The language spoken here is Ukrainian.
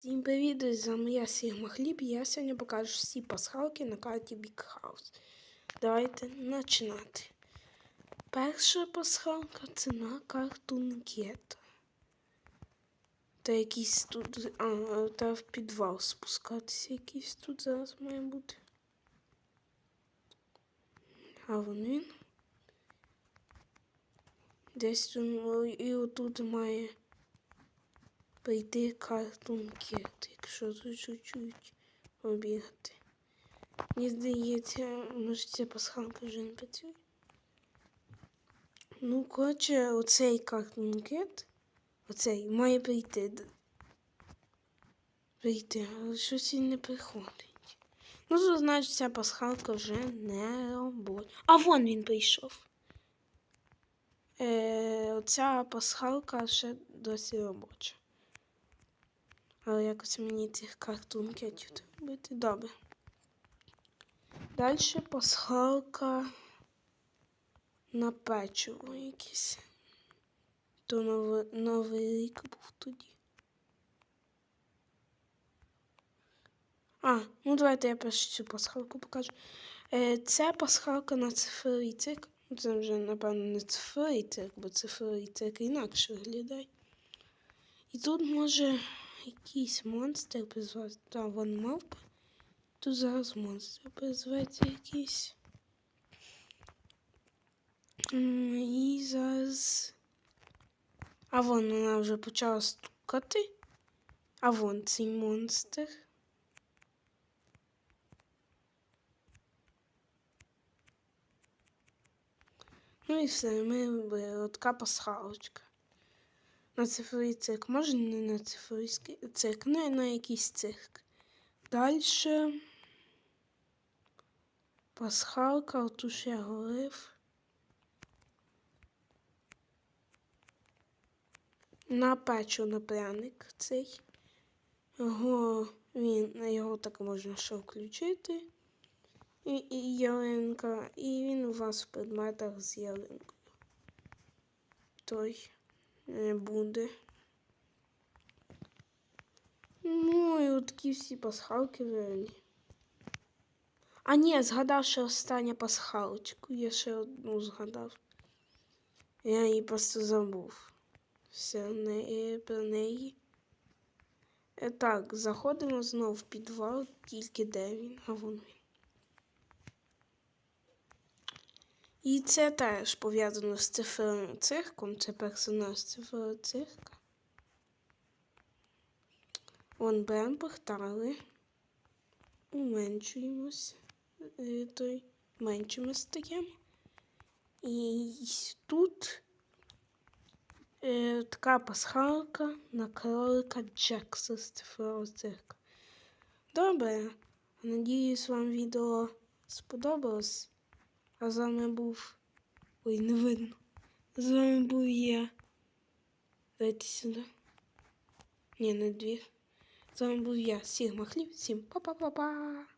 Всім привіт, з вами я Сігма Хліб і я сьогодні покажу всі пасхалки на карті Big House. Давайте починати. Перша пасхалка це на карту Нкета. Та якийсь тут. А, та в підвал спускатися якийсь тут зараз має бути. А вон він. Десь тут і отут має прийти картун кет, якщо чуть-чуть обігати. Мені здається, може ця пасхалка вже не працює. Ну, коротше, оцей картун кет, оцей має прийти. Прийти, але щось він не приходить. Ну, то значить, ця пасхалка вже не робить. А вон він прийшов. Е, Оця пасхалка ще досі робоча. Але якось мені цих картункетів треба робити добре. Далі пасхалка на печиво якесь. То новий, новий рік був тоді. А, ну давайте я першу цю пасхалку покажу. Е, Це пасхалка на цифровий цикл. Це вже, напевно, не цифровий цикл, бо цифровий цикл інакше виглядає. І тут може якийсь монстр призвати. Та вон мавпа. Тут зараз монстр призветься якийсь. І зараз. А вон вона вже почала стукати. А вон цей монстр. Ну і все, ми вибрали така пасхалочка. На цифровий цирк. Може не на цифровий цирк, ну на якийсь цирк. Далі пасхалка, отуж я говорив. На печу на пряник цей. Його, він, його так можна ще включити. І, і ялинка, і він у вас в предметах з ялинкою. Той буде. Ну і от такі всі пасхалки взагалі. А ні, згадав ще останню пасхалочку. Я ще одну згадав. Я її просто забув. Все не про неї. Е, так, заходимо знову в підвал, тільки де він, а вон він. І це теж пов'язано з цифровим цирком, це персонаж цифрового цирка. Вон беремо портали, уменшуємось, е, той меншими стаємо. І тут е, така пасхалка на кролика Джекса з цифрового цирка. Добре, надіюсь, вам відео сподобалось. А з вами був. Ой, не видно. З вами був я. Дайте сюди. Ні, не дві. З вами був я, Сігма Хліб. Всім па-па-па-па.